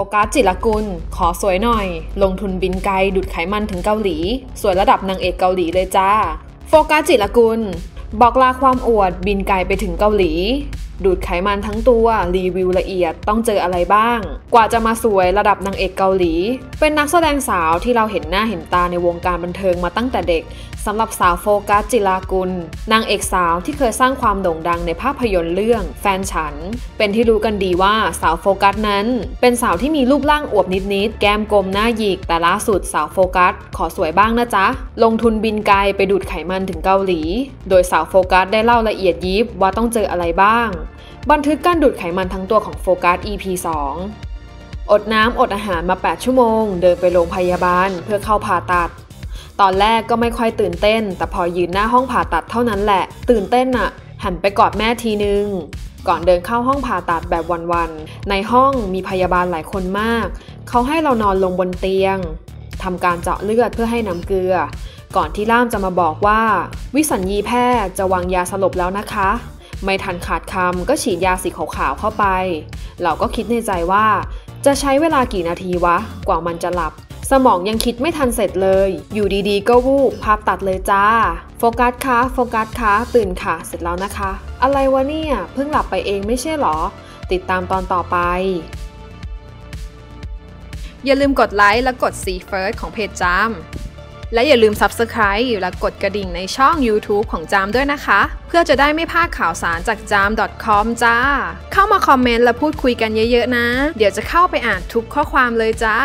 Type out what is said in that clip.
ฟกัสจิรกุล ขอสวยหน่อย ลงทุนบินไกลดูดไขมันถึงเกาหลี สวยระดับนางเอกเกาหลีเลยจ้า โฟกัสจิรกุล บอกลาความอวดบินไกลไปถึงเกาหลี ดูดไขมันทั้งตัวรีวิวละเอียดต้องเจออะไรบ้าง กว่าจะมาสวยระดับนางเอกเกาหลี เป็นนักแสดงสาวที่เราเห็นหน้าเห็นตาในวงการบันเทิงมาตั้งแต่เด็กสำหรับสาวโฟกัสจิรากุล นางเอกสาวที่เคยสร้างความโด่งดังในภาพยนตร์เรื่องแฟนฉัน เป็นที่รู้กันดีว่าสาวโฟกัสนั้น เป็นสาวที่มีรูปร่างอวบนิดๆ แก้มกลมหน้าหยิก แต่ล่าสุดสาวโฟกัส ขอสวยบ้างนะจ๊ะ ลงทุนบินไกลไปดูดไขมันถึงเกาหลี โดยสาวโฟกัสได้เล่าละเอียดยิบว่าต้องเจออะไรบ้างบันทึกการดูดไขมันทั้งตัวของโฟกัส EP 2 อดน้ำอดอาหารมา 8 ชั่วโมง เดินไปโรงพยาบาลเพื่อเข้าผ่าตัด ตอนแรกก็ไม่ค่อยตื่นเต้น แต่พอยืนหน้าห้องผ่าตัดเท่านั้นแหละ ตื่นเต้นอะหันไปกอดแม่ทีนึง ก่อนเดินเข้าห้องผ่าตัดแบบวันๆ ในห้องมีพยาบาลหลายคนมาก เขาให้เรานอนลงบนเตียงทำการเจาะเลือดเพื่อให้น้ำเกลือ ก่อนที่ล่ามจะมาบอกว่า วิสัญญีแพทย์จะวางยาสลบแล้วนะคะ ไม่ทันขาดคำก็ฉีดยาสีขาวๆเข้าไป เราก็คิดในใจว่า จะใช้เวลากี่นาทีวะ กว่ามันจะหลับ สมองยังคิดไม่ทันเสร็จเลย อยู่ดีๆ ก็วูบภาพตัดเลยจ้า โฟกัสคะโฟกัสคะตื่นค่ะ เสร็จแล้วนะคะ อะไรวะเนี่ย เพิ่งหลับไปเองไม่ใช่หรอ ติดตามตอนต่อไป อย่าลืมกดไลค์และกด See First ของเพจจาม และอย่าลืม Subscribe และกดกระดิ่งในช่อง YouTube ของจามด้วยนะคะ เพื่อจะได้ไม่พลาดข่าวสารจากจาม .com จ้า เข้ามาคอมเมนต์และพูดคุยกันเยอะๆนะ เดี๋ยวจะเข้าไปอ่านทุกข้อความเลยจ้า